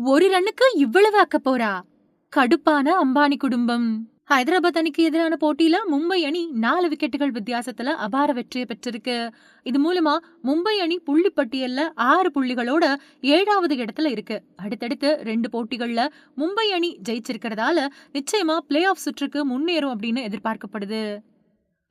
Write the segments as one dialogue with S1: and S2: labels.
S1: ஒரு ரன்னுக்கு இவ்வளவு ஆக்க போறா? கடுப்பான அம்பானி குடும்பம். ஹைதராபாத் அணிக்கு எதிரான போட்டியில மும்பை அணி நாலு விக்கெட்டுகள் வித்தியாசத்துல அபார வெற்றியை பெற்றிருக்கு. இது மூலமா மும்பை அணி புள்ளி பட்டியல்ல ஆறு புள்ளிகளோட ஏழாவது இடத்துல இருக்கு. அடுத்தடுத்து ரெண்டு போட்டிகள்ல மும்பை அணி ஜெயிச்சிருக்கிறதால நிச்சயமா பிளே ஆஃப் சுற்றுக்கு முன்னேறும் அப்படின்னு எதிர்பார்க்கப்படுது.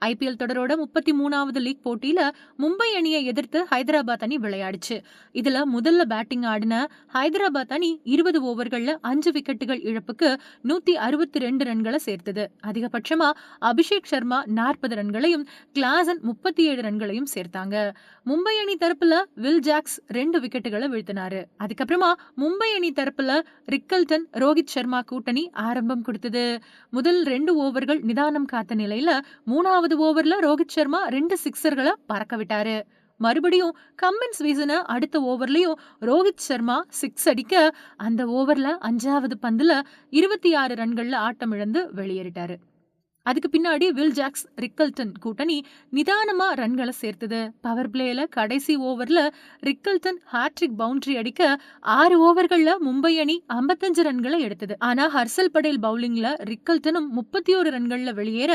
S1: ஐபிஎல் தொடரோட முப்பத்தி மூணாவது லீக் போட்டியில மும்பை அணியை எதிர்த்து ஹைதராபாத் அணி விளையாடுச்சு. இதுல முதல்ல பேட்டிங் ஆடின ஹைதராபாத் அணி இருபது ஓவர்கள்ல அஞ்சு விக்கெட்டுகள் இழப்புக்கு நூத்தி அறுபத்தி ரெண்டு ரன்களை சேர்த்தது. அதிகபட்சமா அபிஷேக் சர்மா நாற்பது ரன்களையும் கிளாசன் முப்பத்தி ஏழு ரன்களையும் சேர்த்தாங்க. மும்பை அணி தரப்புல வில் ஜாக்ஸ் ரெண்டு விக்கெட்டுகளை வீழ்த்தினாரு. அதுக்கப்புறமா மும்பை அணி தரப்புல ரிக்கல்டன் ரோஹித் சர்மா கூட்டணி ஆரம்பம் கொடுத்தது. முதல் ரெண்டு ஓவர்கள் நிதானம் காத்த நிலையில மூணாவது ஓவர்ல ரோஹித் சர்மா ரெண்டு சிக்ஸர்களை பறக்க விட்டாரு. மறுபடியும் கம்மின்ஸ் வீசின அடுத்த ஓவர்லயும் ரோஹித் சர்மா சிக்ஸ் அடிக்க அந்த ஓவர்ல அஞ்சாவது பந்துல இருபத்தி ஆறு ரன்கள்ல ஆட்டம் இழந்து வெளியேறிட்டாரு. அதுக்கு பின்னாடி வில் ஜாக்ஸ் ரிக்கல்டன் கூட்டணி நிதானமா ரன்களை சேர்த்தது. பவர் பிளேல கடைசி ஓவர்ல ரிக்கல்டன் ஹாட்ரிக் பவுண்டரி அடிக்க ஆறு ஓவர்கள்ல மும்பை அணி ஐம்பத்தஞ்சு ரன்களை எடுத்தது. ஆனா ஹர்சல் படேல் பவுலிங்ல ரிக்கல்டனும் முப்பத்தி ஒரு ரன்கள்ல வெளியேற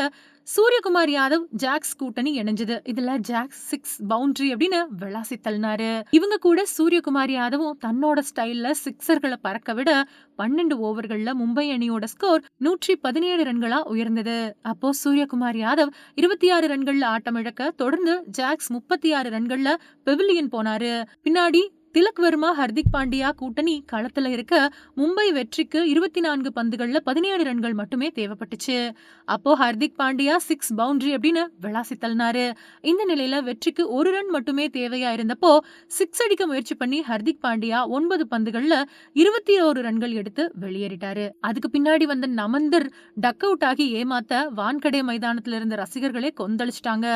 S1: சூரியகுமார் யாதவ் ஜாக்ஸ் கூட்டணி இணைஞ்சது. இதுல ஜாக்ஸ் சிக்ஸ் பவுண்டரி அப்படின்னு விளாசி தள்ளினாரு. இவங்க கூட சூரியகுமார் யாதவும் தன்னோட ஸ்டைல்ல சிக்ஸர்களை பறக்க விட பன்னெண்டு ஓவர்கள்ல மும்பை அணியோட ஸ்கோர் நூற்றி பதினேழு ரன்களா உயர்ந்தது. அப்போ சூரியகுமார் யாதவ் இருபத்தி ஆறு ரன்கள்ல ஆட்டம் இழக்க தொடர்ந்து ஜாக்ஸ் முப்பத்தி ஆறு ரன்கள்ல பெவிலியன் போனாரு. பின்னாடி திலக் வர்மா ஹர்திக் பாண்டியா கூட்டணி களத்துல இருக்க மும்பை வெற்றிக்கு இருபத்தி நான்கு பந்துகள்ல பதினேழு ரன்கள் மட்டுமே தேவைப்பட்டுச்சு. அப்போ ஹர்திக் பாண்டியா சிக்ஸ் பவுண்டரி அப்படின்னு விளாசி தள்ளினாரு. இந்த நிலையில வெற்றிக்கு ஒரு ரன் மட்டுமே தேவையா இருந்தப்போ சிக்ஸ் அடிக்க முயற்சி பண்ணி ஹர்திக் பாண்டியா ஒன்பது பந்துகள்ல இருபத்தி ஓரு ரன்கள் எடுத்து வெளியேறிட்டாரு. அதுக்கு பின்னாடி வந்த நமந்தர் டக் அவுட் ஆகி ஏமாத்த வான்கடே மைதானத்துல இருந்த ரசிகர்களே கொந்தளிச்சிட்டாங்க.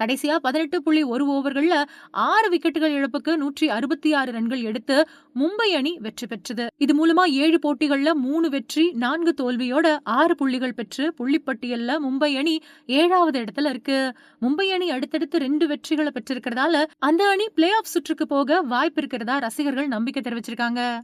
S1: கடைசியா பதினெட்டு புள்ளி ஒரு ஓவர்கள்ல ஆறு விக்கெட்டுகள் இழப்புக்கு நூற்றி அறுபத்தி ஆறு ரன்கள் எடுத்து மும்பை அணி வெற்றி பெற்றது. இது மூலமா ஏழு போட்டிகள்ல மூணு வெற்றி நான்கு தோல்வியோட ஆறு புள்ளிகள் பெற்று புள்ளிப்பட்டியல்ல மும்பை அணி ஏழாவது இடத்துல இருக்கு. மும்பை அணி அடுத்தடுத்து ரெண்டு வெற்றிகளை பெற்றிருக்கிறதால அந்த அணி பிளே ஆஃப் சுற்றுக்கு போக வாய்ப்பு இருக்கிறதா ரசிகர்கள் நம்பிக்கை தெரிவிச்சிருக்காங்க.